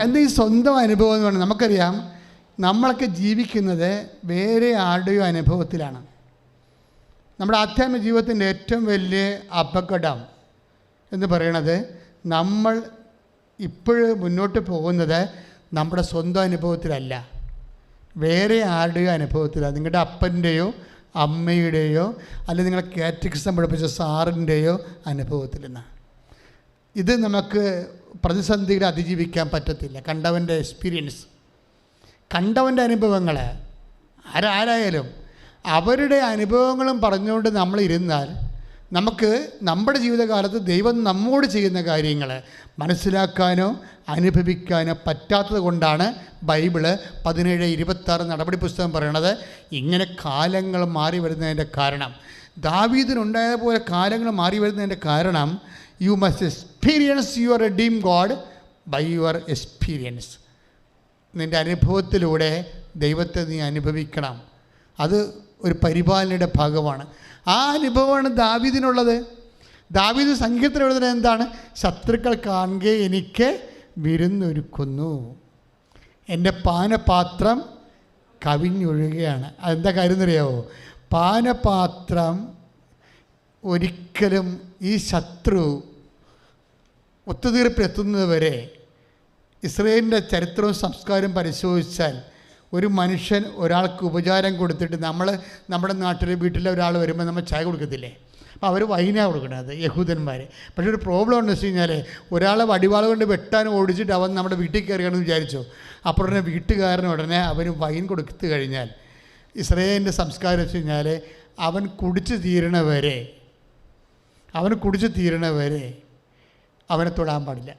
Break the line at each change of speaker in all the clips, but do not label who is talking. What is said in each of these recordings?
എന്താ ഈ സ്വന്തം അനുഭവം എന്ന് പറഞ്ഞാൽ നമുക്കറിയാം നമ്മളൊക്കെ ജീവിക്കുന്നത് വേറെ ആരുടെയോ അനുഭവത്തിലാണ്. നമ്മുടെ ആധ്യാത്മിക ജീവിതത്തിന്റെ ഏറ്റവും വലിയ അപകടം എന്ന് പറയണത് നമ്മൾ ഇപ്പോഴ് മുന്നോട്ട് പോകുന്നത് നമ്മുടെ സ്വന്തം അനുഭവത്തിലല്ല. വേറെ ആരുടെയോ അനുഭവത്തിലാണ്. നിങ്ങളുടെ അപ്പന്റെയോ അമ്മയുടെയോ അല്ലെങ്കിൽ നിങ്ങളെ കാറ്റഗിസം പഠിപ്പിച്ച സാറിന്റെയോ അനുഭവത്തിൽ നിന്നാണ്. ഇത് നമുക്ക് പ്രതിസന്ധികളെ അതിജീവിക്കാൻ പറ്റത്തില്ല. കണ്ടവന്റെ എക്സ്പീരിയൻസ് കണ്ടവന്റെ അനുഭവങ്ങൾ ആരായാലും അവരുടെ അനുഭവങ്ങളും പറഞ്ഞുകൊണ്ട് നമ്മൾ ഇരുന്നാൽ നമുക്ക് നമ്മുടെ ജീവിതകാലത്ത് ദൈവം നമ്മോട് ചെയ്യുന്ന കാര്യങ്ങൾ മനസ്സിലാക്കാനോ അനുഭവിക്കാനോ പറ്റാത്തത് കൊണ്ടാണ് ബൈബിൾ പതിനേഴ് ഇരുപത്താറ് നടപടി പുസ്തകം പറയണത്. ഇങ്ങനെ കാലങ്ങൾ മാറി വരുന്നതിന്റെ കാരണം. ദാവീദിനുണ്ടായ പോലെ കാലങ്ങൾ മാറി വരുന്നതിന്റെ കാരണം you must experience your deem God by your experience നിന്റെ അനുഭവത്തിലൂടെ ദൈവത്തെ നീ അനുഭവിക്കണം. അത് ഒരു പരിപാലനയുടെ ഭാഗമാണ്. ആ അനുഭവമാണ് ദാവിദിനുള്ളത്. ദാവീദ് സംഗീതത്തിൽ എഴുതുന്നത് എന്താണ്? ശത്രുക്കൾ കാണുക എനിക്ക് വിരുന്നൊരുക്കുന്നു. എന്റെ പാനപാത്രം കവിഞ്ഞൊഴുകയാണ്. അതെന്താ കാര്യം എന്നറിയാവോ പാനപാത്രം ഒരിക്കലും ഈ ശത്രു ഒത്തുതീർപ്പിലെത്തുന്നത് വരെ ഇസ്രയേലിന്റെ ചരിത്രവും സംസ്കാരവും പരിശോധിച്ചാൽ ഒരു മനുഷ്യൻ ഒരാൾക്ക് ഉപചാരം കൊടുത്തിട്ട് നമ്മൾ നമ്മുടെ നാട്ടിൽ വീട്ടിലെ ഒരാൾ വരുമ്പോൾ നമ്മൾ ചായ കൊടുക്കത്തില്ലേ? അപ്പോൾ അവർ വൈനാണ് കൊടുക്കണത് യഹൂദന്മാർ. പക്ഷേ ഒരു പ്രോബ്ലം ഉണ്ടെന്ന് വെച്ച് കഴിഞ്ഞാൽ ഒരാളെ വടിവാള കൊണ്ട് വെട്ടാൻ ഓടിച്ചിട്ട് അവൻ നമ്മുടെ വീട്ടിൽ കയറുകയാണെന്ന് വിചാരിച്ചു. അപ്പോൾ ഉടനെ വീട്ടുകാരന് ഉടനെ അവന് വൈൻ കൊടുത്തു കഴിഞ്ഞാൽ ഇസ്രയേലിന്റെ സംസ്കാരം വെച്ച് കഴിഞ്ഞാൽ അവൻ കുടിച്ചു തീരണവരെ അവന് കുടിച്ച് തീരണവരെ അവനെ തൊടാൻ പാടില്ല.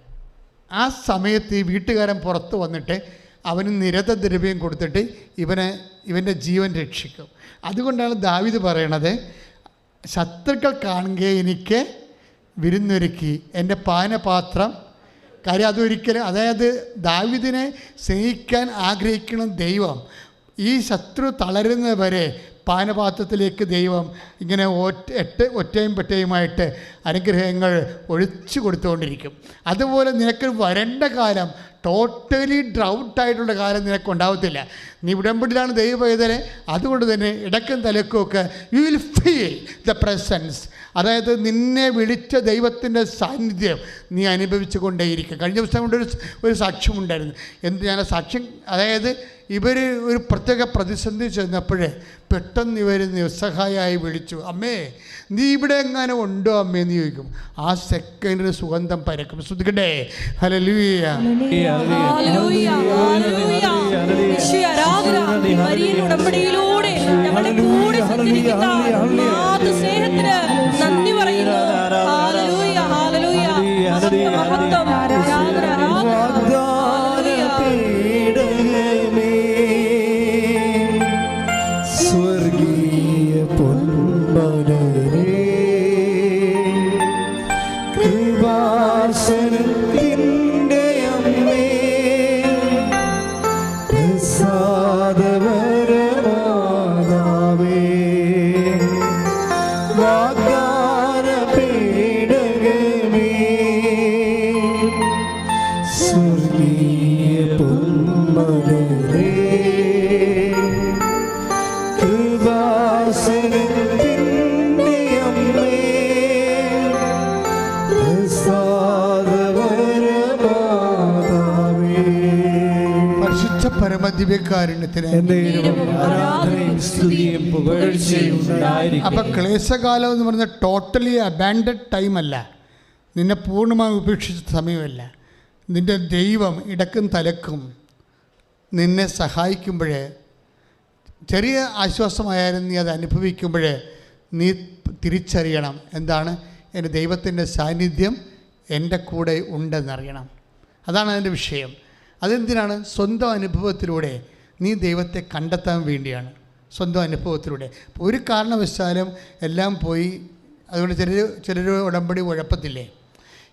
ആ സമയത്ത് ഈ വീട്ടുകാരൻ പുറത്ത് വന്നിട്ട് അവന് നിരത ദ്രവ്യം കൊടുത്തിട്ട് ഇവനെ ഇവന്റെ ജീവൻ രക്ഷിക്കും. അതുകൊണ്ടാണ് ദാവിദ് പറയണത് ശത്രുക്കൾ കാണുക എനിക്ക് വിരുന്നൊരുക്കി എന്റെ പാനപാത്രം കാര്യം അതൊരിക്കലും അതായത് ദാവിദിനെ സ്നേഹിക്കാൻ ആഗ്രഹിക്കണം ദൈവം ഈ ശത്രു തളരുന്നവരെ പാനപാത്രത്തിലേക്ക് ദൈവം ഇങ്ങനെ ഒറ്റ എട്ട് ഒറ്റയും പെട്ടയുമായിട്ട് അനുഗ്രഹങ്ങൾ ഒഴിച്ചു കൊടുത്തുകൊണ്ടിരിക്കും. അതുപോലെ നിനക്ക് വരേണ്ട കാലം ടോട്ടലി ഡ്രൗട്ടായിട്ടുള്ള കാലം നിനക്ക് ഉണ്ടാവത്തില്ല നീ ഉടമ്പടിയിലാണ് ദൈവം പൈതലെ അതുകൊണ്ട് തന്നെ ഇടക്കും തലക്കുമൊക്കെ you will feel the presence അതായത് നിന്നെ വിളിച്ച ദൈവത്തിന്റെ സാന്നിധ്യം നീ അനുഭവിച്ചു കൊണ്ടേയിരിക്കുക കഴിഞ്ഞ ദിവസം കൊണ്ട് ഒരു ഒരു സാക്ഷ്യമുണ്ടായിരുന്നു എന്ത് ഞാൻ സാക്ഷ്യം അതായത് ഇവർ ഒരു പ്രത്യേക പ്രതിസന്ധി ചെന്നപ്പോൾ പെട്ടെന്ന് ഇവർ നിസ്സഹായമായി വിളിച്ചു അമ്മേ നീ ഇവിടെ എങ്ങനെ ഉണ്ടോ അമ്മേ? എന്ന് ചോദിക്കും. ആ സെക്കൻഡിന് സുഗന്ധം പരക്കും. ശ്രദ്ധിക്കട്ടെ. Hello
hallelujah, hallelujah. യേശുവേ, ആരാധന. ഈ വലിയ ഉടമ്പടിയിലൂടെ ഞങ്ങളുടെ കൂടെ സഞ്ചരിക്കുന്ന
അപ്പം ക്ലേശകാലം എന്ന് പറഞ്ഞ ടോട്ടലി അബാൻഡഡ് ടൈം അല്ല. നിന്നെ പൂർണമായി ഉപേക്ഷിച്ച സമയമല്ല. നിന്റെ ദൈവം ഇടക്കും തലക്കും നിന്നെ സഹായിക്കുമ്പോഴേ ചെറിയ ആശ്വാസമായാലും നീ അത് അനുഭവിക്കുമ്പോഴേ നീ തിരിച്ചറിയണം എന്താണ് എന്റെ ദൈവത്തിന്റെ സാന്നിധ്യം എന്റെ കൂടെ ഉണ്ടെന്നറിയണം. അതാണ് അതിന്റെ വിഷയം. അതെന്തിനാണ്? സ്വന്തം അനുഭവത്തിലൂടെ നീ ദൈവത്തെ കണ്ടെത്താൻ വേണ്ടിയാണ്. സ്വന്തം അനുഭവത്തിലൂടെ. ഒരു കാരണവശാലും എല്ലാം പോയി. അതുകൊണ്ട് ചിലർ ചിലർ ഉടമ്പടി ഉഴപ്പത്തില്ലേ?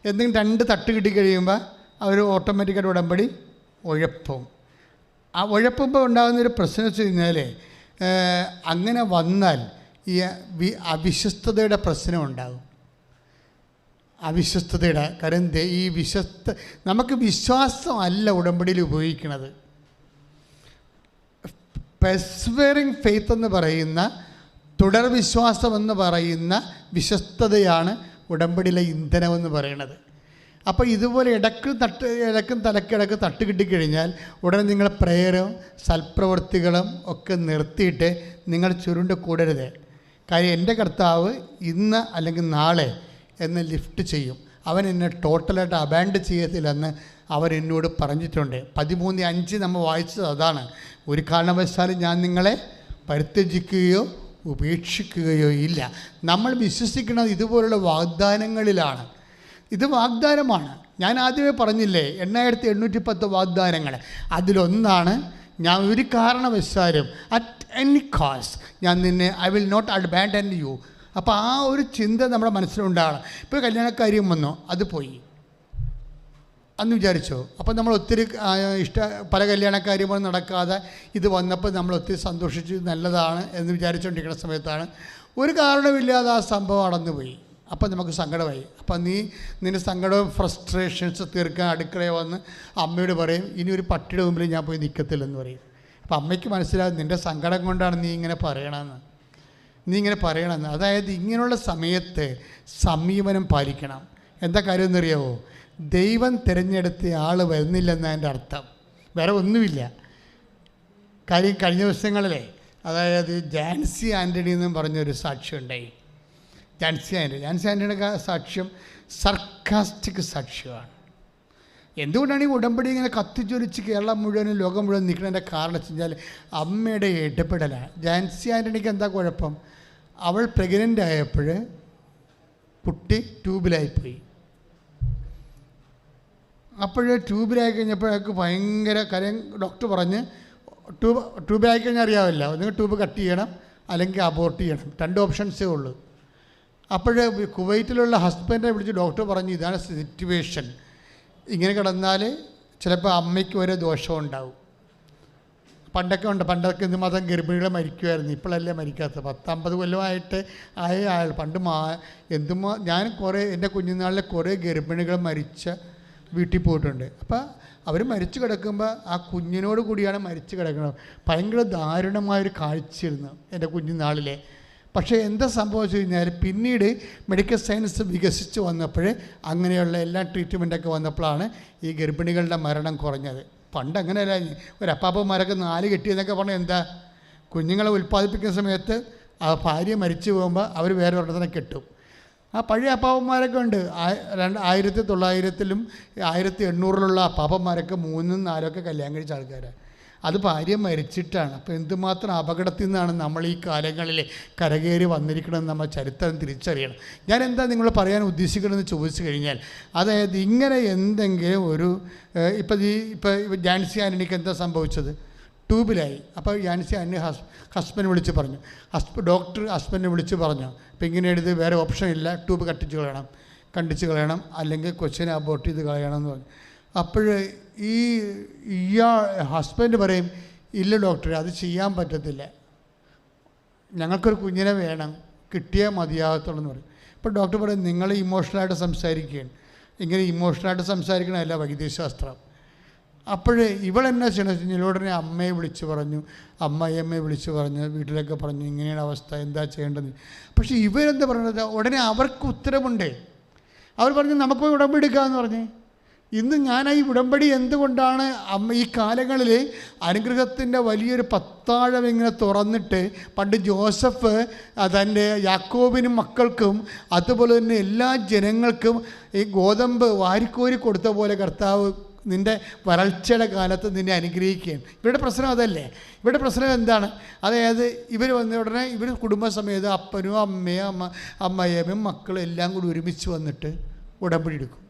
എന്തെങ്കിലും രണ്ട് തട്ട് കിട്ടി കഴിയുമ്പോൾ അവർ ഓട്ടോമാറ്റിക്കായിട്ട് ഉടമ്പടി ഉഴപ്പും. ആ ഉഴപ്പുമ്പോൾ ഉണ്ടാകുന്ന ഒരു പ്രശ്നം വെച്ച് കഴിഞ്ഞാൽ അങ്ങനെ വന്നാൽ ഈ വി അവിശ്വസ്തതയുടെ പ്രശ്നം ഉണ്ടാകും. അവിശ്വസ്തതയുടെ കാര്യം ഈ വിശ്വസ്ത നമുക്ക് വിശ്വാസമല്ല ഉടമ്പടിയിൽ ഉപയോഗിക്കുന്നത് പെസ്വറിങ് ഫെയ്ത്ത് എന്ന് പറയുന്ന തുടർ വിശ്വാസമെന്ന് പറയുന്ന വിശ്വസ്തതയാണ് ഉടമ്പടിയിലെ ഇന്ധനമെന്ന് പറയുന്നത്. അപ്പോൾ ഇതുപോലെ ഇടയ്ക്ക് തട്ട് ഇടക്കും തലക്കിടക്ക് തട്ട് കിട്ടിക്കഴിഞ്ഞാൽ ഉടനെ നിങ്ങൾ പ്രേയറും സൽപ്രവൃത്തികളും ഒക്കെ നിർത്തിയിട്ട് നിങ്ങൾ ചുരുണ്ട് കൂടരുത്. കാര്യം എന്റെ കർത്താവ് ഇന്ന് അല്ലെങ്കിൽ നാളെ എന്ന് ലിഫ്റ്റ് ചെയ്യും. അവൻ എന്നെ ടോട്ടലായിട്ട് അബാൻഡ് ചെയ്യത്തില്ലെന്ന് അവർ എന്നോട് പറഞ്ഞിട്ടുണ്ട്. പതിമൂന്ന് അഞ്ച് നമ്മൾ വായിച്ചത് അതാണ്. ഒരു കാരണവശാലും ഞാൻ നിങ്ങളെ പരിത്യജിക്കുകയോ ഉപേക്ഷിക്കുകയോ ഇല്ല. നമ്മൾ വിശ്വസിക്കുന്നത് ഇതുപോലുള്ള വാഗ്ദാനങ്ങളിലാണ്. ഇത് വാഗ്ദാനമാണ്. ഞാൻ ആദ്യമേ പറഞ്ഞില്ലേ എണ്ണായിരത്തി എണ്ണൂറ്റി പത്ത് വാഗ്ദാനങ്ങൾ. അതിലൊന്നാണ് ഞാൻ ഒരു കാരണവശാലും അറ്റ് എനി കോസ് ഞാൻ നിന്നെ I will not abandon you അപ്പോൾ ആ ഒരു ചിന്ത നമ്മുടെ മനസ്സിലുണ്ടാകണം. ഇപ്പോൾ കല്യാണക്കാര്യം വന്നോ അത് പോയി. അന്ന് വിചാരിച്ചോ അപ്പം നമ്മൾ ഒത്തിരി ഇഷ്ട പല കല്യാണക്കാര്യങ്ങളും നടക്കാതെ ഇത് വന്നപ്പോൾ നമ്മൾ ഒത്തിരി സന്തോഷിച്ച് നല്ലതാണ് എന്ന് വിചാരിച്ചുകൊണ്ടിരിക്കുന്ന സമയത്താണ് ഒരു കാരണമില്ലാതെ ആ സംഭവം അടന്നുപോയി. അപ്പം നമുക്ക് സങ്കടമായി. അപ്പം നീ നിന്റെ സങ്കടവും ഫ്രസ്ട്രേഷൻസ് തീർക്കാൻ അടുക്കളയിൽ വന്ന് അമ്മയോട് പറയും ഇനി ഒരു പട്ടിയുടെ മുമ്പിൽ ഞാൻ പോയി നിൽക്കത്തില്ലെന്ന് പറയും. അപ്പം അമ്മയ്ക്ക് മനസ്സിലാകും നിന്റെ സങ്കടം കൊണ്ടാണ് നീ ഇങ്ങനെ പറയണമെന്ന് നീ ഇങ്ങനെ പറയണമെന്ന് അതായത് ഇങ്ങനെയുള്ള സമയത്ത് സമീപനം പാലിക്കണം. എന്താ കാര്യം എന്നറിയാവോ? ദൈവം തിരഞ്ഞെടുത്ത ആൾ വരുന്നില്ലെന്ന എന്റെ അർത്ഥം. വേറെ ഒന്നുമില്ല. കാര്യം കഴിഞ്ഞ ദിവസങ്ങളിലെ അതായത് ജാൻസി ആന്റണി എന്നും പറഞ്ഞൊരു സാക്ഷ്യം ഉണ്ടായി. ജാൻസി ആന്റണി. ജാൻസി ആന്റണിയുടെ സാക്ഷ്യം സർക്കാസ്റ്റിക് സാക്ഷ്യമാണ്. എന്തുകൊണ്ടാണ് ഈ ഉടമ്പടി ഇങ്ങനെ കത്തിച്ചൊലിച്ച് കേരളം മുഴുവനും ലോകം മുഴുവൻ നിൽക്കുന്നതിന്റെ കാരണം വെച്ച് കഴിഞ്ഞാൽ അമ്മയുടെ ഇടപെടലാണ് ജാൻസി ആന്റണിക്ക് എന്താ കുഴപ്പം? അവൾ പ്രഗ്നന്റ് ആയപ്പോൾ കുട്ടി ട്യൂബിലായിപ്പോയി. അപ്പോഴേ ട്യൂബിലായി കഴിഞ്ഞപ്പോഴേക്ക് ഭയങ്കര കാര്യം ഡോക്ടർ പറഞ്ഞ് ട്യൂബ് ട്യൂബിലായി കഴിഞ്ഞാൽ അറിയാവില്ല നിങ്ങൾ ട്യൂബ് കട്ട് ചെയ്യണം അല്ലെങ്കിൽ അബോർട്ട് ചെയ്യണം. രണ്ട് ഓപ്ഷൻസേ ഉള്ളൂ. അപ്പോഴേ കുവൈറ്റിലുള്ള ഹസ്ബൻഡിനെ വിളിച്ച് ഡോക്ടർ പറഞ്ഞു ഇതാണ് സിറ്റുവേഷൻ ഇങ്ങനെ കിടന്നാൽ ചിലപ്പോൾ അമ്മയ്ക്ക് വരെ ദോഷമുണ്ടാവും. പണ്ടൊക്കെ ഉണ്ട്. പണ്ടൊക്കെ ഇത് മതം ഗർഭിണികളെ മരിക്കുമായിരുന്നു ഇപ്പോഴല്ലേ മരിക്കാത്തത്. പത്തമ്പത് കൊല്ലമായിട്ട് ആയ ആൾ പണ്ട് മാ എന്തുമാ ഞാൻ കുറേ എന്റെ കുഞ്ഞുനാളിലെ കുറേ ഗർഭിണികൾ മരിച്ച വീട്ടിൽ പോയിട്ടുണ്ട്. അപ്പോൾ അവർ മരിച്ചു കിടക്കുമ്പോൾ ആ കുഞ്ഞിനോട് കൂടിയാണ് മരിച്ചു കിടക്കുന്നത്. ഭയങ്കര ദാരുണമായൊരു കാഴ്ചയായിരുന്നു എന്റെ കുഞ്ഞുനാളിലെ. പക്ഷേ എന്താ സംഭവിച്ചു കഴിഞ്ഞാൽ പിന്നീട് മെഡിക്കൽ സയൻസ് വികസിച്ച് വന്നപ്പോൾ അങ്ങനെയുള്ള എല്ലാ ട്രീറ്റ്മെന്റൊക്കെ വന്നപ്പോഴാണ് ഈ ഗർഭിണികളുടെ മരണം കുറഞ്ഞത്. പണ്ട് അങ്ങനെയല്ല ഒരു അപ്പാപ്പന്മാരൊക്കെ നാല് കെട്ടിയെന്നൊക്കെ പറഞ്ഞാൽ എന്താ? കുഞ്ഞുങ്ങളെ ഉൽപ്പാദിപ്പിക്കുന്ന സമയത്ത് ആ ഭാര്യ മരിച്ചു പോകുമ്പോൾ അവർ വേറെ ഒരെണ്ണത്തിനെ കെട്ടും. ആ പഴയ അപ്പാപ്പന്മാരൊക്കെ ഉണ്ട്. രണ്ട് ആയിരത്തി തൊള്ളായിരത്തിലും ആയിരത്തി എണ്ണൂറിലുള്ള അപ്പാപ്പന്മാരൊക്കെ മൂന്നും നാലൊക്കെ കല്യാണം കഴിച്ച ആൾക്കാരാണ് അത് ഭാര്യ മരിച്ചിട്ടാണ്. അപ്പോൾ എന്തുമാത്രം അപകടത്തിൽ നിന്നാണ് നമ്മൾ ഈ കാലങ്ങളിൽ കരകയറി വന്നിരിക്കണമെന്ന് നമ്മൾ ചരിത്രം തിരിച്ചറിയണം. ഞാൻ എന്താ നിങ്ങൾ പറയാൻ ഉദ്ദേശിക്കണമെന്ന് ചോദിച്ചു കഴിഞ്ഞാൽ അതായത് ഇങ്ങനെ എന്തെങ്കിലും ഒരു ഇപ്പം ഈ ഇപ്പം ജാൻസി ആന്റണിക്ക് എന്താ സംഭവിച്ചത്? ട്യൂബിലായി. അപ്പോൾ ജാൻസി ആന്റണി ഹസ് ഹസ്ബൻഡ് വിളിച്ച് പറഞ്ഞു. ഹസ്ബ ഡോക്ടർ ഹസ്ബൻഡിനെ വിളിച്ച് പറഞ്ഞു. അപ്പോൾ ഇങ്ങനെ എഴുതി വേറെ ഓപ്ഷൻ ഇല്ല. ട്യൂബ് കട്ടിച്ച് കളയണം കണ്ടിച്ച് കളയണം അല്ലെങ്കിൽ കൊച്ചിനെ അബോർട്ട് ചെയ്ത് കളയണം എന്ന് പറഞ്ഞു. അപ്പോൾ ഈ ഇയാൾ ഹസ്ബൻഡ് പറയും ഇല്ല ഡോക്ടർ അത് ചെയ്യാൻ പറ്റത്തില്ല. ഞങ്ങൾക്കൊരു കുഞ്ഞിനെ വേണം കിട്ടിയാൽ മതിയാകത്തുള്ളൂ എന്ന് പറയും. ഇപ്പോൾ ഡോക്ടർ പറയും നിങ്ങൾ ഇമോഷണലായിട്ട് സംസാരിക്കുകയാണ്. ഇങ്ങനെ ഇമോഷണലായിട്ട് സംസാരിക്കണമല്ല വൈദ്യശാസ്ത്രം. അപ്പോഴേ ഇവളെന്നാ ചെയ്യണം? ഉടനെ അമ്മയെ വിളിച്ച് പറഞ്ഞു അമ്മയമ്മയെ വിളിച്ച് പറഞ്ഞു വീട്ടിലൊക്കെ പറഞ്ഞു ഇങ്ങനെയാണ് അവസ്ഥ എന്താ ചെയ്യേണ്ടത്? പക്ഷേ ഇവരെന്താ പറയുന്നത് ഉടനെ അവർക്ക് ഉത്തരവുണ്ട്. അവർ പറഞ്ഞു നമുക്ക് പോയി ഉടമ്പടി എടുക്കാമെന്ന് പറഞ്ഞേ. ഇന്ന് ഞാൻ ഈ ഉടമ്പടി എന്തുകൊണ്ടാണ് അമ്മ ഈ കാലങ്ങളിൽ അനുഗ്രഹത്തിന്റെ വലിയൊരു പത്താഴം ഇങ്ങനെ തുറന്നിട്ട് പണ്ട് ജോസഫ് തന്റെ യാക്കോബിനും മക്കൾക്കും അതുപോലെ തന്നെ എല്ലാ ജനങ്ങൾക്കും ഈ ഗോതമ്പ് വാരിക്കോരി കൊടുത്ത പോലെ കർത്താവ് നിന്റെ വരൾച്ചയുടെ കാലത്ത് നിന്നെ അനുഗ്രഹിക്കുകയും ഇവരുടെ പ്രശ്നം അതല്ലേ? ഇവരുടെ പ്രശ്നം എന്താണ്? അതായത് ഇവർ വന്ന ഉടനെ ഇവർ കുടുംബസമേതം അപ്പനും അമ്മയും അമ്മ അമ്മയമ്മയും മക്കളും എല്ലാം കൂടി ഒരുമിച്ച് വന്നിട്ട് ഉടമ്പടി എടുക്കും.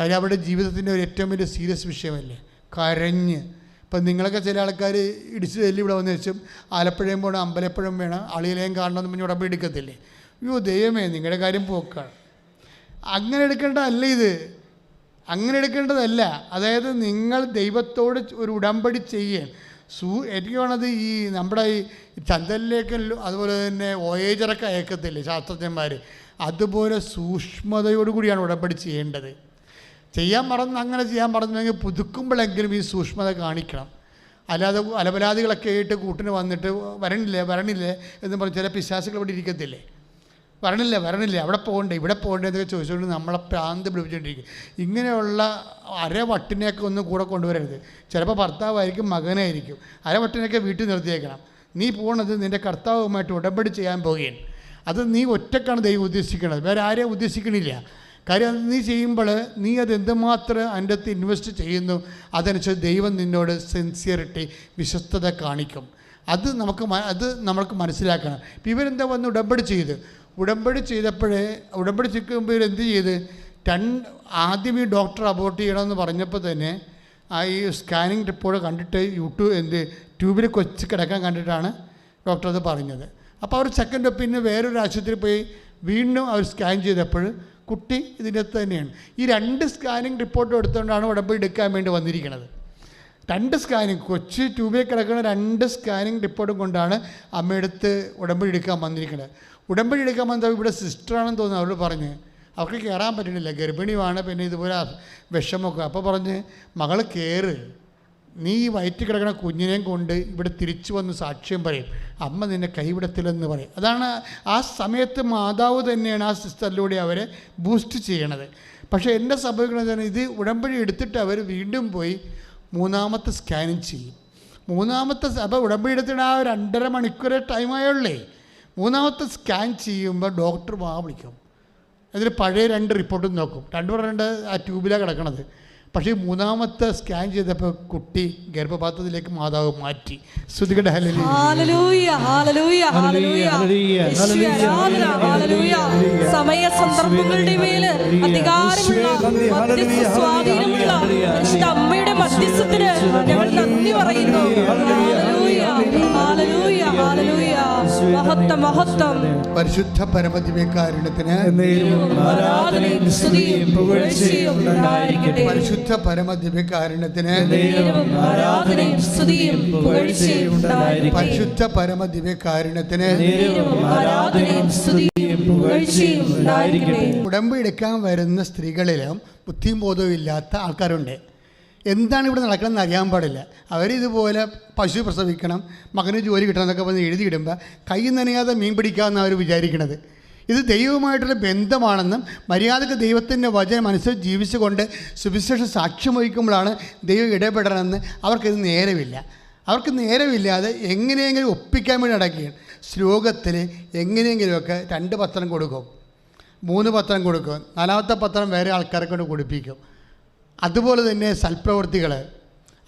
കാര്യം അവരുടെ ജീവിതത്തിന്റെ ഒരു ഏറ്റവും വലിയ സീരിയസ് വിഷയമല്ലേ? കരഞ്ഞ്. ഇപ്പം നിങ്ങളൊക്കെ ചില ആൾക്കാർ ഇടിച്ചു തല്ലി ഇവിടെ വന്ന് വെച്ചും ആലപ്പുഴയും പോകണം അമ്പലപ്പുഴം വേണം അളിയിലേയും കാണണമെന്ന് പറഞ്ഞ് ഉടമ്പടി എടുക്കത്തില്ലേ? അയ്യോ ദൈവമേ നിങ്ങളുടെ കാര്യം പോക്കാണ് അങ്ങനെ എടുക്കേണ്ടതല്ല ഇത്. അങ്ങനെ എടുക്കേണ്ടതല്ല. അതായത് നിങ്ങൾ ദൈവത്തോട് ഒരു ഉടമ്പടി ചെയ്യാൻ സൂ എനിക്ക് വേണത് ഈ നമ്മുടെ ഈ ചന്തലിലേക്ക് അതുപോലെ തന്നെ ഓയേജറൊക്കെ അയക്കത്തില്ലേ ശാസ്ത്രജ്ഞന്മാർ അതുപോലെ സൂക്ഷ്മതയോടുകൂടിയാണ് ഉടമ്പടി ചെയ്യേണ്ടത്. ചെയ്യാൻ മറന്ന് അങ്ങനെ ചെയ്യാൻ മറന്നെങ്കിൽ പുതുക്കുമ്പോഴെങ്കിലും ഈ സൂക്ഷ്മത കാണിക്കണം. അല്ലാതെ അലപരാധികളൊക്കെ ആയിട്ട് കൂട്ടിന് വന്നിട്ട് വരണില്ലേ വരണില്ലേ എന്ന് പറഞ്ഞ് ചില പിശാസുകൾ ഇവിടെ ഇരിക്കത്തില്ലേ? വരണില്ല വരണില്ല അവിടെ പോകണ്ടേ ഇവിടെ പോകണ്ടേ എന്നൊക്കെ ചോദിച്ചുകൊണ്ട് നമ്മളെ പ്രാന്ത് പിടിപ്പിച്ചുകൊണ്ടിരിക്കും. ഇങ്ങനെയുള്ള അരവട്ടിനെയൊക്കെ ഒന്ന് കൂടെ കൊണ്ടുവരരുത്. ചിലപ്പോൾ ഭർത്താവായിരിക്കും മകനായിരിക്കും. അരവട്ടിനെയൊക്കെ വീട്ടിൽ നിർത്തിയേക്കണം. നീ പോണത് നിന്റെ കർത്താവുമായിട്ട് ഉടമ്പടി ചെയ്യാൻ പോകുകയാണ് അത് നീ ഒറ്റക്കാണ് ദൈവം ഉദ്ദേശിക്കുന്നത് വേറെ ആരെയും ഉദ്ദേശിക്കണില്ല. കാര്യം നീ ചെയ്യുമ്പോൾ നീ അത് എന്തുമാത്രം അതിന്റെ ഇൻവെസ്റ്റ് ചെയ്യുന്നു അതനുസരിച്ച് ദൈവം നിന്നോട് സിൻസിയറിറ്റി വിശ്വസ്തത കാണിക്കും. അത് നമുക്ക് അത് നമ്മൾക്ക് മനസ്സിലാക്കണം. ഇപ്പം ഇവരെന്താ വന്ന് ഉടമ്പടി ചെയ്ത്? ഉടമ്പടി ചെയ്തപ്പോഴേ ഉടമ്പടി ചെയ്യുമ്പോൾ ഇവരെന്ത് ചെയ്ത്? രണ്ട് ആദ്യം ഈ ഡോക്ടർ അബോർട്ട് ചെയ്യണമെന്ന് പറഞ്ഞപ്പോൾ തന്നെ ആ ഈ സ്കാനിങ് റിപ്പോർട്ട് കണ്ടിട്ട് യൂട്യൂബ് എന്ത് ട്യൂബിൽ കൊച്ച് കിടക്കാൻ കണ്ടിട്ടാണ് ഡോക്ടർ അത് പറഞ്ഞത്. അപ്പോൾ അവർ സെക്കൻഡ് പിന്നെ വേറൊരു ആശുപത്രിയിൽ പോയി വീണ്ടും അവർ സ്കാൻ ചെയ്തപ്പോൾ കുട്ടി ഇതിന്റെ അകത്ത് തന്നെയാണ്. ഈ രണ്ട് സ്കാനിങ് റിപ്പോർട്ട് എടുത്തുകൊണ്ടാണ് ഉടമ്പടി എടുക്കാൻ വേണ്ടി വന്നിരിക്കുന്നത് രണ്ട് സ്കാനിങ് കൊച്ചു ട്യൂബിൽ കിടക്കുന്ന രണ്ട് സ്കാനിങ് റിപ്പോർട്ടും കൊണ്ടാണ് അമ്മയെടുത്ത് ഉടമ്പടി എടുക്കാൻ വന്നിരിക്കുന്നത് ഉടമ്പടി എടുക്കാൻ വന്നപ്പോൾ ഇവിടെ സിസ്റ്ററാണെന്ന് തോന്നുന്നു അവൾ പറഞ്ഞ്. അവർക്ക് കയറാൻ പറ്റണില്ല ഗർഭിണിയുമാണ് പിന്നെ ഇതുപോലെ വിഷമൊക്കെ അപ്പോൾ പറഞ്ഞ് മകൾ കയറ് നീ ഈ വയറ്റിൽ കിടക്കുന്ന കുഞ്ഞിനെയും കൊണ്ട് ഇവിടെ തിരിച്ചു വന്ന് സാക്ഷ്യം പറയും. അമ്മ നിന്നെ കൈവിടത്തില്ലെന്ന് പറയും. അതാണ് ആ സമയത്ത് മാതാവ് തന്നെയാണ് ആ സിസ്റ്ററിലൂടെ അവരെ ബൂസ്റ്റ് ചെയ്യണത്. പക്ഷേ എന്റെ സംഭവിക്കുന്നത് ഇത് ഉടമ്പടി എടുത്തിട്ട് അവർ വീണ്ടും പോയി മൂന്നാമത്തെ സ്കാനിങ് ചെയ്യും. മൂന്നാമത്തെ അപ്പോൾ ഉടമ്പടി എടുത്തിട്ട് ആ രണ്ടര മണിക്കൂർ ടൈമായുള്ളേ മൂന്നാമത്തെ സ്കാൻ ചെയ്യുമ്പോൾ ഡോക്ടർ വാ വിളിക്കും. അതിൽ പഴയ രണ്ട് റിപ്പോർട്ടും നോക്കും. രണ്ടു രണ്ട് ആ ട്യൂബിലാണ് കിടക്കണത്. പക്ഷേ മൂന്നാമത്തെ സ്കാൻ ചെയ്തപ്പോൾ കുട്ടി ഗർഭപാത്രത്തിലേക്ക് മാതാവ് മാറ്റി. ശ്രുതികട ഹലലി
ഹല്ലേലൂയ, ഹല്ലേലൂയ, ഹല്ലേലൂയ.
ഹല്ലേലൂയ,
യേശുവേ, ആരാധന, ഹല്ലേലൂയ. സമയ സന്ദർഭങ്ങളുടെ മേൽ അധികാരമുള്ള സ്വാധീനമുള്ള അമ്മയുടെ മധ്യസ്ഥത്തിന് ഞങ്ങൾ നന്ദി പറയുന്നു. മഹത്വം മഹത്വം.
പരിശുദ്ധ പരമദിവ്യകാരുണ്യത്തിന് പരിശുദ്ധ പരമദിവ്യകാരുണ്യത്തിന് പരിശുദ്ധ പരമദിവ്യകാരുണ്യത്തിന് വരുന്ന സ്ത്രീകളിലും ബുദ്ധിയും ബോധവും ഇല്ലാത്ത ആൾക്കാരുണ്ട്. എന്താണ് ഇവിടെ നടക്കണമെന്ന് അറിയാൻ പാടില്ല. അവരിതുപോലെ പശു പ്രസവിക്കണം മകന് ജോലി കിട്ടണം എന്നൊക്കെ പറഞ്ഞ് എഴുതിയിടുമ്പോൾ കൈ നനയാതെ മീൻ പിടിക്കാമെന്നാണ് അവർ വിചാരിക്കുന്നത് ഇത് ദൈവവുമായിട്ടുള്ള ബന്ധമാണെന്നും മര്യാദയ്ക്ക് ദൈവത്തിന്റെ വചനം മനസ്സിൽ ജീവിച്ചുകൊണ്ട് സുവിശേഷം സാക്ഷ്യം വഹിക്കുമ്പോഴാണ് ദൈവം ഇടപെടണമെന്ന് അവർക്കിത് നേരമില്ല. അവർക്ക് നേരമില്ലാതെ എങ്ങനെയെങ്കിലും ഒപ്പിക്കാൻ വേണ്ടി നടക്കുകയാണ്. ശ്ലോകത്തിൽ എങ്ങനെയെങ്കിലുമൊക്കെ രണ്ട് പത്രം കൊടുക്കും. മൂന്ന് പത്രം കൊടുക്കും. നാലാമത്തെ പത്രം വേറെ ആൾക്കാരെ കൊണ്ട് കൊടുപ്പിക്കും. അതുപോലെ തന്നെ സൽപ്രവൃത്തികൾ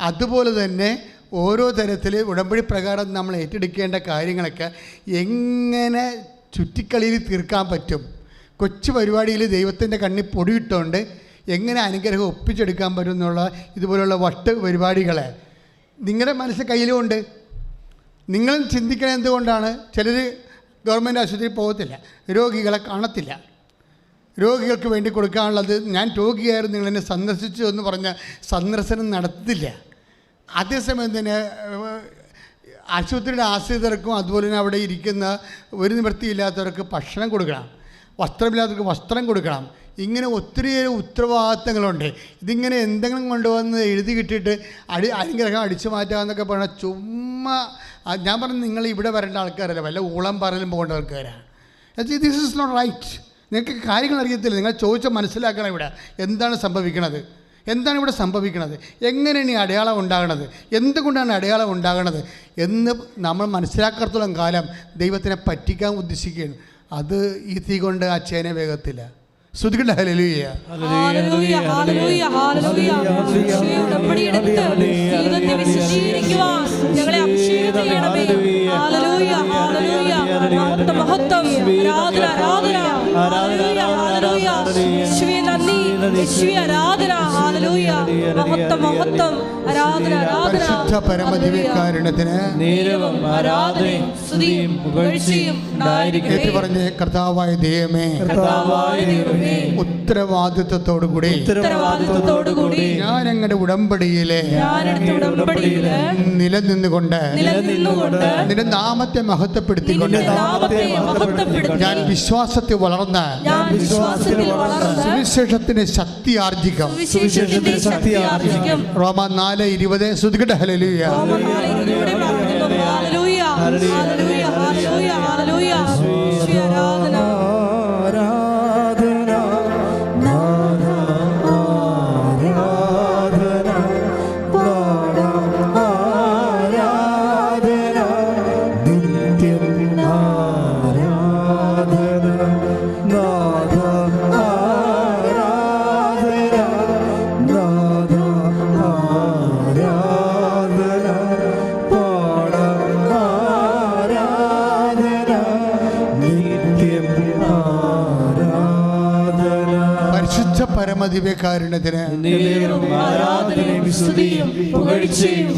അതുപോലെ തന്നെ ഓരോ തരത്തിൽ ഉടമ്പടി പ്രകാരം നമ്മൾ ഏറ്റെടുക്കേണ്ട കാര്യങ്ങളൊക്കെ എങ്ങനെ ചുറ്റിക്കളിയിൽ തീർക്കാൻ പറ്റും? കൊച്ചു പരിപാടിയിൽ ദൈവത്തിന്റെ കണ്ണിൽ പൊടിയിട്ടുകൊണ്ട് എങ്ങനെ അനുഗ്രഹം ഒപ്പിച്ചെടുക്കാൻ പറ്റും എന്നുള്ള ഇതുപോലുള്ള വട്ട് പരിപാടികളെ. നിങ്ങളുടെ മനസ്സ് കയ്യിലുമുണ്ട് നിങ്ങളും ചിന്തിക്കണത് എന്തുകൊണ്ടാണ്? ചിലർ ഗവൺമെന്റ് ആശുപത്രിയിൽ പോകത്തില്ല. രോഗികളെ കാണത്തില്ല. രോഗികൾക്ക് വേണ്ടി കൊടുക്കാനുള്ളത് ഞാൻ രോഗിയായിരുന്നു നിങ്ങൾ എന്നെ സന്ദർശിച്ചു എന്ന് പറഞ്ഞ സന്ദർശനം നടത്തില്ല. അതേസമയം തന്നെ ആശുപത്രിയുടെ ആശ്രിതർക്കും അതുപോലെ തന്നെ അവിടെ ഇരിക്കുന്ന ഒരു നിവൃത്തിയില്ലാത്തവർക്ക് ഭക്ഷണം കൊടുക്കണം വസ്ത്രമില്ലാത്തവർക്ക് വസ്ത്രം കൊടുക്കണം. ഇങ്ങനെ ഒത്തിരിയേറെ ഉത്തരവാദിത്തങ്ങളുണ്ട്. ഇതിങ്ങനെ എന്തെങ്കിലും കൊണ്ടുവന്ന് എഴുതി കിട്ടിയിട്ട് അടി അനുഗ്രഹം അടിച്ചു മാറ്റാമെന്നൊക്കെ പറഞ്ഞാൽ ചുമ്മാ ഞാൻ പറഞ്ഞു നിങ്ങൾ ഇവിടെ വരേണ്ട ആൾക്കാരല്ല വല്ല ഊളം പറലും പോകേണ്ട ആൾക്കാരാണ് ദിസ് ഇസ് നോട്ട് റൈറ്റ് നിങ്ങൾക്ക് കാര്യങ്ങൾ അറിയത്തില്ല. നിങ്ങൾ ചോദിച്ചാൽ മനസ്സിലാക്കണം ഇവിടെ. എന്താണ് സംഭവിക്കുന്നത്? എന്താണ് ഇവിടെ സംഭവിക്കുന്നത്? എങ്ങനെയാണ് ഈ അടയാളം ഉണ്ടാകുന്നത്? എന്തുകൊണ്ടാണ് അടയാളം ഉണ്ടാകുന്നത്? എന്ന് നമ്മൾ മനസ്സിലാക്കാത്തോളം കാലം ദൈവത്തിനെ പറ്റിക്കാൻ ഉദ്ദേശിക്കുകയാണ്. അത് ഈ തീ കൊണ്ട് ആ ചേന വേഗത്തില്ല.
ശ്രുതികളുടെ ഞങ്ങളെ അഭിഷേകം ചെയ്യണമേ. ആരാധന, ആരാധന. മഹത്വം, മഹത്വം. ആരാധന, ആരാധന.
പരിശുദ്ധ പരമദിവ്യകാരുണ്യത്തിന്
നേരവും ആരാധനയും സ്തുതിയും പുകഴ്ചയും ഉണ്ടായിരിക്കട്ടെ.
ഏറ്റു പറഞ്ഞ് കർത്താവായ ദൈവമേ
കർത്താവായ ദൈവമേ.
കൂടി ഉത്തരവാദിത്വത്തോടുകൂടി ഞാൻ ഞങ്ങളുടെ ഉടമ്പടിയിലെ നിലനിന്നുകൊണ്ട്
നിലനിന്നുകൊണ്ട്
നിന്റെ നാമത്തെ മഹത്വപ്പെടുത്തിക്കൊണ്ട്
നിന്റെ നാമത്തെ മഹത്വപ്പെടുത്തി
ഞാൻ വിശ്വാസത്തിൽ വളർന്ന്
ഞാൻ വിശ്വാസത്തിൽ വളർന്ന്
സുവിശേഷത്തിന് ശക്തി ആർജിക്കും
റോമാ ശക്തി ആർജിക്കും
റോമ നാല് ഇരുപത്. ശ്രുതികട ഹലലിയ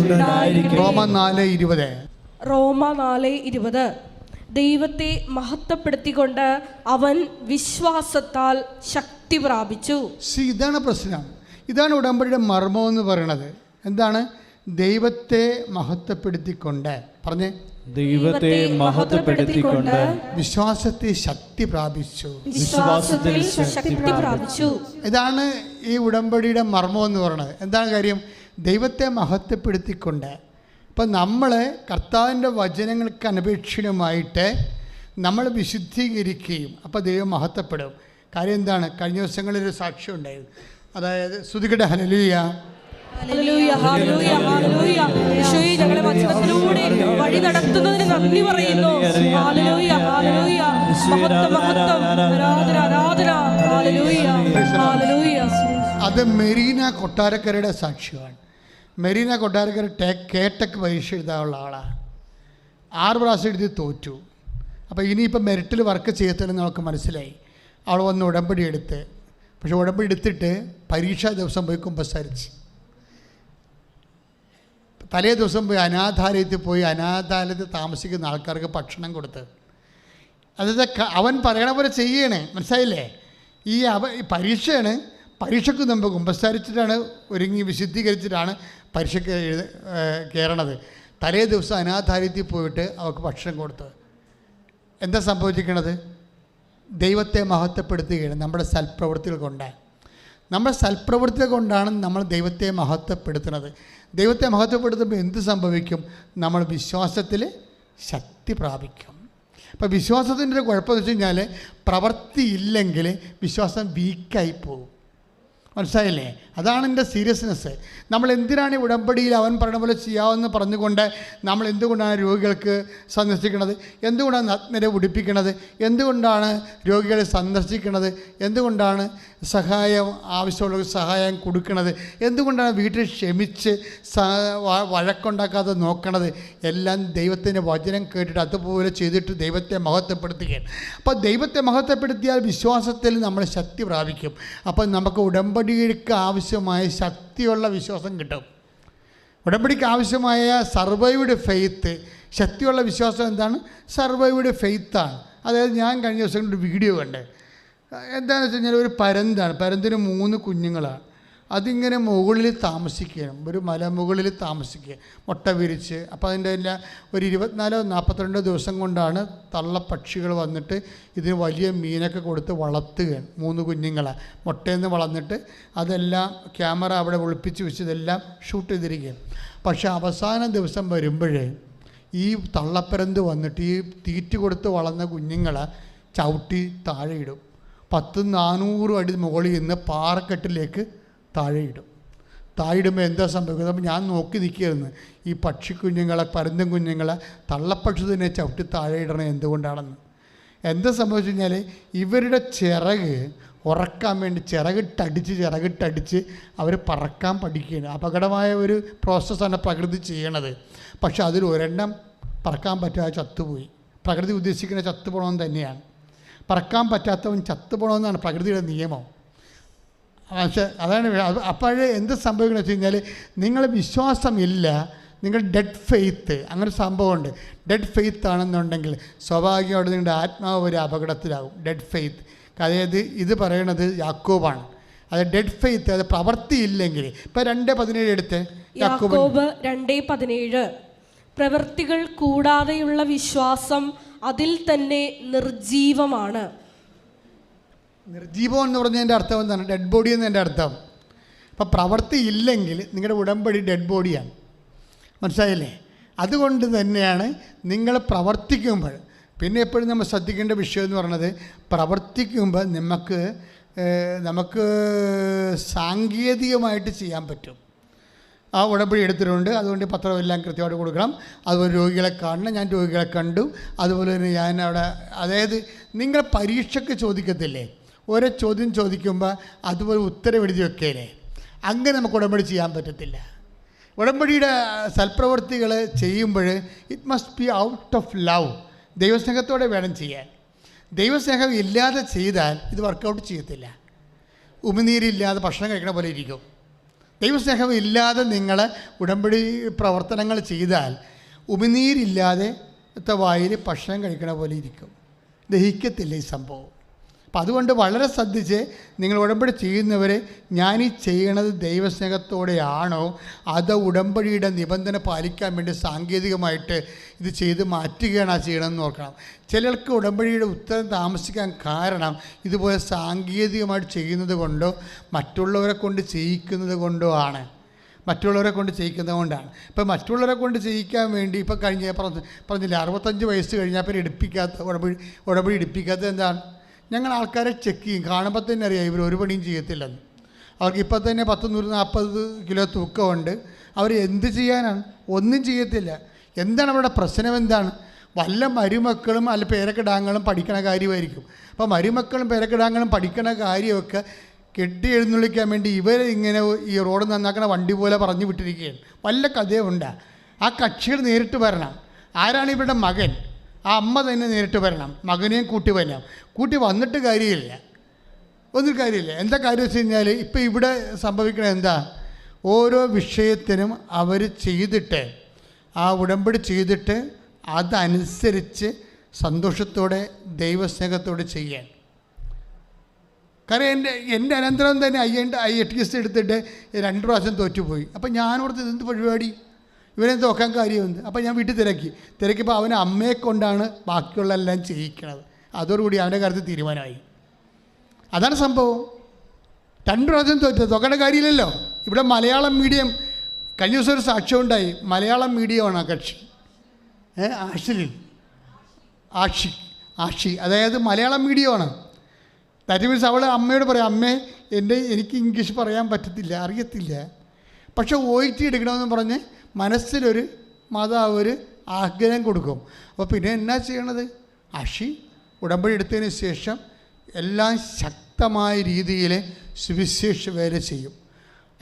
ഉണ്ടായിരിക്കും
റോമ നാല് ഇരുപത്.
റോമ നാല് ഇരുപത്. ദൈവത്തെ മഹത്വപ്പെടുത്തിക്കൊണ്ട് അവൻ വിശ്വാസത്താൽ ശക്തി പ്രാപിച്ചു.
ഇതാണ് പ്രശ്നം. ഇതാണ് ഉടമ്പടിയുടെ മർമ്മം എന്ന് പറയുന്നത്. എന്താണ്? ദൈവത്തെ മഹത്വപ്പെടുത്തിക്കൊണ്ട്. പറഞ്ഞേ.
ദൈവത്തെ മഹത്വപ്പെടുത്തിക്കൊണ്ട്
വിശ്വാസത്തെ ശക്തി പ്രാപിച്ചു.
വിശ്വാസത്തിൽ ശക്തി പ്രാപിച്ചു.
ഇതാണ് ഈ ഉടമ്പടിയുടെ മർമ്മം എന്ന് പറയുന്നത്. എന്താണ് കാര്യം? ദൈവത്തെ മഹത്വപ്പെടുത്തിക്കൊണ്ട്. ഇപ്പം നമ്മൾ കർത്താവിന്റെ വചനങ്ങൾക്ക് അനപേക്ഷിതമായിട്ട് നമ്മൾ വിശുദ്ധീകരിക്കുകയും അപ്പോൾ ദൈവം മഹത്വപ്പെടും. കാര്യം എന്താണ്? കഴിഞ്ഞ ദിവസങ്ങളിലൊരു സാക്ഷ്യം ഉണ്ടായിരുന്നു. അതായത് ശ്രുതികട ഹലലിയ
ഞങ്ങളെ വചനത്തിലൂടെ വഴി നടത്തുന്നതിന് നന്ദി പറയുന്നു.
അത് മെറീന കൊട്ടാരക്കരയുടെ സാക്ഷ്യമാണ് മെറീന കൊട്ടാരക്കര ടെക് കേട്ടക്ക് പരീക്ഷ എഴുതാനുള്ള ആളാണ്. ആറ് പ്രാവശ്യം എഴുതി തോറ്റു. അപ്പോൾ ഇനിയിപ്പോൾ മെറിറ്റിൽ വർക്ക് ചെയ്യത്തില്ലെന്ന് അവൾക്ക് മനസ്സിലായി. അവൾ വന്ന് ഉടമ്പടി എടുത്ത്. പക്ഷെ ഉടമ്പടി എടുത്തിട്ട് പരീക്ഷാ ദിവസം പോയി കുമ്പസാരിച്ച്. തലേ ദിവസം പോയി അനാഥാലയത്തിൽ പോയി അനാഥാലയത്തിൽ താമസിക്കുന്ന ആൾക്കാർക്ക് ഭക്ഷണം കൊടുത്ത്. അതായത് അവൻ പറയണ പോലെ ചെയ്യണേ. മനസ്സിലായില്ലേ? ഈ അവ പരീക്ഷയാണ് പരീക്ഷയ്ക്ക് മുമ്പ് കുമ്പസാരിച്ചിട്ടാണ് ഒരുങ്ങി വിശുദ്ധീകരിച്ചിട്ടാണ് പരീക്ഷയ്ക്ക് എഴുത കയറണത്. തലേ ദിവസം അനാഥാലയത്തിൽ പോയിട്ട് അവർക്ക് ഭക്ഷണം കൊടുത്തത് എന്താ സംഭവിച്ചിരിക്കണത്? ദൈവത്തെ മഹത്വപ്പെടുത്തുകയാണ് നമ്മുടെ സൽപ്രവൃത്തികൾ കൊണ്ട്. നമ്മുടെ സൽപ്രവൃത്തി കൊണ്ടാണ് നമ്മൾ ദൈവത്തെ മഹത്വപ്പെടുത്തുന്നത്. ദൈവത്തെ മഹത്വപ്പെടുത്തുമ്പോൾ എന്ത് സംഭവിക്കും? നമ്മൾ വിശ്വാസത്തിൽ ശക്തി പ്രാപിക്കും. അപ്പോൾ വിശ്വാസത്തിന്റെ ഒരു കുഴപ്പമെന്ന് വെച്ച് കഴിഞ്ഞാൽ പ്രവൃത്തി ഇല്ലെങ്കിൽ വിശ്വാസം വീക്കായി പോകും. മനസ്സിലായില്ലേ? അതാണ് എന്റെ സീരിയസ്നെസ് നമ്മൾ എന്തിനാണ് ഈ ഉടമ്പടിയിൽ അവൻ പറഞ്ഞ പോലെ ചെയ്യാമെന്ന് പറഞ്ഞുകൊണ്ട് നമ്മൾ എന്തുകൊണ്ടാണ് രോഗികൾക്ക് സന്ദർശിക്കുന്നത്? എന്തുകൊണ്ടാണ് നഗ്നരെ ഉടിപ്പിക്കുന്നത്? എന്തുകൊണ്ടാണ് രോഗികളെ സന്ദർശിക്കുന്നത്? എന്തുകൊണ്ടാണ് സഹായം ആവശ്യമുള്ളവർക്ക് സഹായം കൊടുക്കുന്നത്? എന്തുകൊണ്ടാണ് വീട്ടിൽ ക്ഷമിച്ച് വഴക്കുണ്ടാക്കാതെ നോക്കണത്? എല്ലാം ദൈവത്തിന്റെ വചനം കേട്ടിട്ട് അതുപോലെ ചെയ്തിട്ട് ദൈവത്തെ മഹത്വപ്പെടുത്തുകയാണ്. അപ്പോൾ ദൈവത്തെ മഹത്വപ്പെടുത്തിയാൽ വിശ്വാസത്തിൽ നമ്മൾ ശക്തി പ്രാപിക്കും. അപ്പോൾ നമുക്ക് ഉടമ്പടിക്ക് ആവശ്യമായ ശക്തിയുള്ള വിശ്വാസം കിട്ടും. ഉടമ്പടിക്ക് ആവശ്യമായ സർവൈവ്ഡ് ഫെയ്ത്ത് ശക്തിയുള്ള വിശ്വാസം എന്താണ്? സർവൈവ്ഡ് ഫെയ്ത്താണ് അതായത് ഞാൻ കഴിഞ്ഞ ദിവസം ഒരു വീഡിയോ കണ്ടേ. എന്താണെന്ന് വെച്ച് കഴിഞ്ഞാൽ ഒരു പരന്താണ്. പരന്തിന് മൂന്ന് കുഞ്ഞുങ്ങളാണ്. അതിങ്ങനെ മുകളിൽ താമസിക്കുകയാണ്. ഒരു മലമുകളിൽ താമസിക്കുക. മുട്ട വിരിച്ച്. അപ്പോൾ അതിന്റെ എല്ലാ ഒരു ഇരുപത്തിനാലോ നാൽപ്പത്തിരണ്ടോ ദിവസം കൊണ്ടാണ് തള്ളപ്പക്ഷികൾ വന്നിട്ട് ഇതിന് വലിയ മീനൊക്കെ കൊടുത്ത് വളർത്തുകയാണ്. മൂന്ന് കുഞ്ഞുങ്ങളെ. മുട്ടയിൽ നിന്ന് വളർന്നിട്ട് അതെല്ലാം ക്യാമറ അവിടെ ഒളിപ്പിച്ച് വെച്ച് ഇതെല്ലാം ഷൂട്ട് ചെയ്തിരിക്കുകയാണ്. പക്ഷേ അവസാന ദിവസം വരുമ്പോഴേ ഈ തള്ളപ്പരന്ത് വന്നിട്ട് ഈ തീറ്റ് കൊടുത്ത് വളർന്ന കുഞ്ഞുങ്ങളെ ചവിട്ടി താഴെയിടും പത്ത് നാനൂറ് അടി മുകളിൽ നിന്ന് പാറക്കെട്ടിലേക്ക് താഴെ ഇടും താഴെ ഇടുമ്പോൾ എന്താ സംഭവിക്കുന്നത്? അപ്പം ഞാൻ നോക്കി നിൽക്കുകയായിരുന്നു. ഈ പക്ഷിക്കുഞ്ഞുങ്ങളെ പരുന്തൻ കുഞ്ഞുങ്ങളെ തള്ളപ്പക്ഷി തന്നെ ചവിട്ടി താഴെ ഇടണത് എന്തുകൊണ്ടാണെന്ന്. എന്താ സംഭവിച്ചു കഴിഞ്ഞാൽ ഇവരുടെ ചിറക് ഉറക്കാൻ വേണ്ടി ചിറകിട്ടടിച്ച് ചിറകിട്ടടിച്ച് അവർ പറക്കാൻ പഠിക്കുകയാണ്. അപകടമായ ഒരു പ്രോസസ്സാണ് പ്രകൃതി ചെയ്യണത്. പക്ഷെ അതിൽ ഒരെണ്ണം പറക്കാൻ പറ്റാതെ ചത്തുപോയി. പ്രകൃതി ഉദ്ദേശിക്കുന്ന ചത്തുപോകണമെന്ന് തന്നെയാണ്. പറക്കാൻ പറ്റാത്തവൻ ചത്തുപോകണമെന്നാണ് പ്രകൃതിയുടെ നിയമം. പക്ഷേ അതാണ് അത് അപ്പോഴേ എന്ത് സംഭവിക്കണമെന്ന് വെച്ച് കഴിഞ്ഞാൽ നിങ്ങൾ വിശ്വാസമില്ല നിങ്ങൾ ഡെഡ് ഫെയ്ത്ത് അങ്ങനെ സംഭവമുണ്ട്. ഡെഡ് ഫെയ്ത്ത് ആണെന്നുണ്ടെങ്കിൽ സ്വാഭാവികമായിട്ട് നിങ്ങളുടെ ആത്മാവ് ഒരു അപകടത്തിലാകും. ഡെഡ് ഫെയ്ത്ത് അതായത് ഇത് പറയണത് യാക്കോബാണ്. അത് ഡെഡ് ഫെയ്ത്ത് അത് പ്രവൃത്തിയില്ലെങ്കിൽ ഇപ്പം രണ്ട് പതിനേഴ് എടുത്ത്. യാക്കോബ്
രണ്ടേ പതിനേഴ്. പ്രവൃത്തികൾ കൂടാതെയുള്ള വിശ്വാസം അതിൽ തന്നെ നിർജീവമാണ്
നിർജീവം എന്ന് പറഞ്ഞതിന്റെ അർത്ഥം എന്താണ്? ഡെഡ് ബോഡി എന്ന് എന്നതിന്റെ അർത്ഥം. അപ്പോൾ പ്രവൃത്തി ഇല്ലെങ്കിൽ നിങ്ങളുടെ ഉടമ്പടി ഡെഡ് ബോഡിയാണ് മനസ്സിലായില്ലേ? അതുകൊണ്ട് തന്നെയാണ് നിങ്ങൾ പ്രവർത്തിക്കുമ്പോൾ പിന്നെ എപ്പോഴും നമ്മൾ ശ്രദ്ധിക്കേണ്ട വിഷയം എന്ന് പറയുന്നത് പ്രവർത്തിക്കുമ്പോൾ നമുക്ക് നമുക്ക് സാങ്കേതികമായിട്ട് ചെയ്യാൻ പറ്റും. ആ ഉടമ്പടി എടുത്തിട്ടുണ്ട്. അതുകൊണ്ട് പത്രമെല്ലാം കൃത്യമായിട്ട് കൊടുക്കണം. അതുപോലെ രോഗികളെ കാണണം. ഞാൻ രോഗികളെ കണ്ടു. അതുപോലെ തന്നെ ഞാൻ അവിടെ അതായത് നിങ്ങൾ പരീക്ഷയ്ക്ക് ചോദിക്കത്തില്ലേ? ഓരോ ചോദ്യം ചോദിക്കുമ്പോൾ അതുപോലെ ഉത്തരം എഴുതി വെക്കേലേ അങ്ങനെ നമുക്ക് ഉടമ്പടി ചെയ്യാൻ പറ്റത്തില്ല. ഉടമ്പടിയുടെ സൽപ്രവൃത്തികൾ ചെയ്യുമ്പോൾ it must be out of love ദൈവസ്നേഹത്തോടെ വേണം ചെയ്യാൻ. ദൈവസ്നേഹം ഇല്ലാതെ ചെയ്താൽ ഇത് വർക്കൗട്ട് ചെയ്യത്തില്ല. ഉമിനീരില്ലാതെ ഭക്ഷണം കഴിക്കണ പോലെ ഇരിക്കും. ദൈവസ്നേഹം ഇല്ലാതെ നിങ്ങൾ ഉടമ്പടി പ്രവർത്തനങ്ങൾ ചെയ്താൽ ഉമിനീരില്ലാതെ വായിൽ ഭക്ഷണം കഴിക്കണ പോലെ ഇരിക്കും. ദഹിക്കത്തില്ല ഈ സംഭവം. അപ്പം അതുകൊണ്ട് വളരെ ശ്രദ്ധിച്ച് നിങ്ങൾ ഉടമ്പടി ചെയ്യുന്നവരെ ഞാൻ ഈ ചെയ്യണത് ദൈവസ്നേഹത്തോടെയാണോ? അത് ഉടമ്പടിയുടെ നിബന്ധന പാലിക്കാൻ വേണ്ടി സാങ്കേതികമായിട്ട് ഇത് ചെയ്ത് മാറ്റുകയാണ് ആ ചെയ്യണമെന്ന് നോക്കണം ചിലർക്ക് ഉടമ്പടിയുടെ ഉത്തരം താമസിക്കാൻ കാരണം ഇതുപോലെ സാങ്കേതികമായിട്ട് ചെയ്യുന്നത് കൊണ്ടോ മറ്റുള്ളവരെ കൊണ്ട് ചെയ്യിക്കുന്നത് കൊണ്ടോ ആണ്. മറ്റുള്ളവരെ കൊണ്ട് ചെയ്യിക്കുന്നത് കൊണ്ടാണ്. ഇപ്പം മറ്റുള്ളവരെ കൊണ്ട് ചെയ്യിക്കാൻ വേണ്ടി ഇപ്പം കഴിഞ്ഞ പറഞ്ഞില്ല അറുപത്തഞ്ച് വയസ്സ് കഴിഞ്ഞാൽ പിന്നെ എടുപ്പിക്കാത്ത ഉടമ്പടി ഉടമ്പടി എടുപ്പിക്കാത്തത് എന്താണ്? ഞങ്ങൾ ആൾക്കാരെ ചെക്ക് ചെയ്യും. കാണുമ്പോൾ തന്നെ അറിയാം ഇവർ ഒരു പണിയും ചെയ്യത്തില്ലെന്ന്. അവർക്ക് ഇപ്പം തന്നെ പത്ത് നൂറ് നാൽപ്പത് കിലോ തൂക്കമുണ്ട്. അവർ എന്ത് ചെയ്യാനാണ്? ഒന്നും ചെയ്യത്തില്ല. എന്താണ് അവരുടെ പ്രശ്നം എന്താണ്? വല്ല മരുമക്കളും അല്ല പേരക്കിടാങ്ങളും പഠിക്കണ കാര്യമായിരിക്കും. അപ്പോൾ മരുമക്കളും പേരക്കിടാങ്ങളും പഠിക്കണ കാര്യമൊക്കെ കെട്ടി എഴുന്നള്ളിക്കാൻ വേണ്ടി ഇവരെ ഇങ്ങനെ ഈ റോഡ് നന്നാക്കണ വണ്ടി പോലെ പറഞ്ഞു വിട്ടിരിക്കുകയാണ്. വല്ല കഥയുണ്ട് ആ കക്ഷികൾ നേരിട്ട് വരണം. ആരാണ് ഇവരുടെ മകൻ? ആ അമ്മ തന്നെ നേരിട്ട് വരണം മകനെയും കൂട്ടി വരണം. കൂട്ടി വന്നിട്ട് കാര്യമില്ല. ഒന്നും കാര്യമില്ല. എന്താ കാര്യം വെച്ച് കഴിഞ്ഞാൽ ഇപ്പം ഇവിടെ സംഭവിക്കണത് എന്താ? ഓരോ വിഷയത്തിനും അവർ ചെയ്തിട്ട് ആ ഉടമ്പടി ചെയ്തിട്ട് അതനുസരിച്ച് സന്തോഷത്തോടെ ദൈവസ്നേഹത്തോടെ ചെയ്യാൻ. കാരണം എന്റെ എന്റെ അനന്തരം തന്നെ ഐ എന്റെ ഐ എട്ട് എടുത്തിട്ട് രണ്ട് പ്രാവശ്യം തോറ്റുപോയി. അപ്പം ഞാനോർത്ത് എന്ത് പരിപാടി? ഇവനെ നോക്കാൻ കാര്യമുണ്ട്. അപ്പോൾ ഞാൻ വീട്ടിൽ തിരക്കി. തിരക്കിയപ്പോൾ അവനെ അമ്മയെ കൊണ്ടാണ് ബാക്കിയുള്ള എല്ലാം ചെയ്യിക്കണത്. അതോടുകൂടി അവന്റെ കാര്യത്തിൽ തീരുമാനമായി. അതാണ് സംഭവം. രണ്ട് പ്രാവശ്യം തോറ്റ തോക്കേണ്ട കാര്യമില്ലല്ലോ. ഇവിടെ മലയാളം മീഡിയം കഴിഞ്ഞ ദിവസം ഒരു സാക്ഷ്യം ഉണ്ടായി. മലയാളം മീഡിയമാണ് ആ കക്ഷി. ഏ ആഷിലിൽ ആഷി ആഷി. അതായത് മലയാളം മീഡിയമാണ്. ദാറ്റ് മീൻസ് അവൾ അമ്മയോട് പറയാം അമ്മേ എന്റെ എനിക്ക് ഇംഗ്ലീഷ് പറയാൻ പറ്റത്തില്ല അറിയത്തില്ല. പക്ഷെ ഒ ടി എടുക്കണമെന്ന് പറഞ്ഞ് മനസ്സിലൊരു മാതാവ് ഒരു ആഗ്രഹം കൊടുക്കും. അപ്പോൾ പിന്നെ എന്നാ ചെയ്യണത്? അഷി ഉടമ്പടി എടുത്തതിന് ശേഷം എല്ലാം ശക്തമായ രീതിയിൽ സുവിശേഷ വേല ചെയ്യും.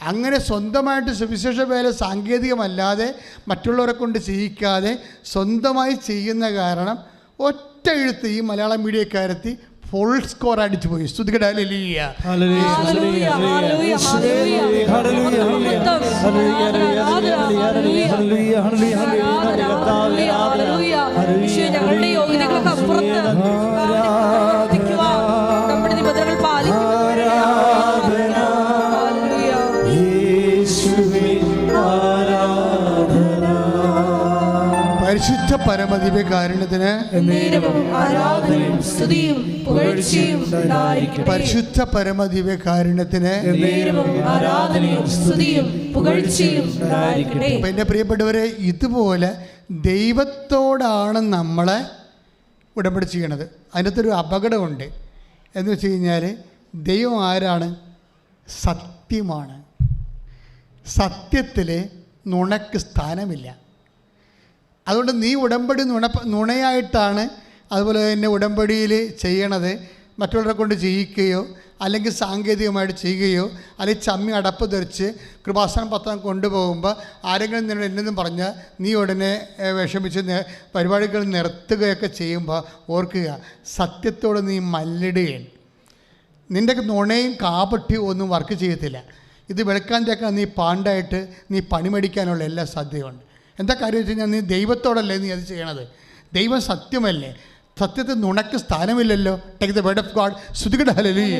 അങ്ങനെ സ്വന്തമായിട്ട് സുവിശേഷ വേല സാങ്കേതികമല്ലാതെ മറ്റുള്ളവരെ കൊണ്ട് ചെയ്യിക്കാതെ സ്വന്തമായി ചെയ്യുന്ന കാരണം ഒറ്റ എഴുത്ത് ഈ മലയാളം മീഡിയക്കാരത്തി ഫുൾ സ്കോർ അടിച്ചു പോയി സ്തുതിക്കട്ടെ
hallelujah
hallelujah
hallelujah
hallelujah hallelujah
hallelujah
പരിശുദ്ധ പരമദിവ്യ കാരുണ്യത്തിന് പരിശുദ്ധ പരമദിവ്യ കാരുണ്യത്തിന്
ഉണ്ടായിരിക്കട്ടെ.
അപ്പം എന്റെ പ്രിയപ്പെട്ടവരെ ഇതുപോലെ ദൈവത്തോടാണ് നമ്മളെ ഉടമ്പടി ചെയ്യണത്. അതിനകത്തൊരു അപകടമുണ്ട്. എന്ന് വെച്ച് കഴിഞ്ഞാൽ ദൈവം ആരാണ്? സത്യമാണ്. സത്യത്തിൽ നുണക്ക് സ്ഥാനമില്ല. അതുകൊണ്ട് നീ ഉടമ്പടി നുണ നുണയായിട്ടാണ് അതുപോലെ തന്നെ ഉടമ്പടിയിൽ ചെയ്യണത്. മറ്റുള്ളവരെ കൊണ്ട് ചെയ്യിക്കുകയോ അല്ലെങ്കിൽ സാങ്കേതികമായിട്ട് ചെയ്യുകയോ അല്ലെങ്കിൽ ചമ്മി അടപ്പ് ധരിച്ച് കൃപാസന പത്രം കൊണ്ടുപോകുമ്പോൾ ആരെങ്കിലും നിന്നോട് എന്നും പറഞ്ഞാൽ നീ ഉടനെ വിഷമിച്ച് പരിപാടികൾ നിർത്തുകയൊക്കെ ചെയ്യുമ്പോൾ ഓർക്കുക സത്യത്തോട് നീ മല്ലിടുകയാണ്. നിന്റെ നുണയും കാപട്യവും ഒന്നും വർക്ക് ചെയ്യത്തില്ല. ഇത് വെളുക്കാൻ തേക്കാൻ നീ പാണ്ടായിട്ട് നീ പണിമടിക്കാനുള്ള എല്ലാ സാധ്യതയുണ്ട് എന്താ കാര്യം വെച്ച് കഴിഞ്ഞാൽ നീ ദൈവത്തോടല്ലേ നീ അത് ചെയ്യണത്? ദൈവം സത്യമല്ലേ?
സത്യത്തിൽ നുണക്ക് സ്ഥാനമില്ലല്ലോ? Take the word of God ശ്രുതികട hallelujah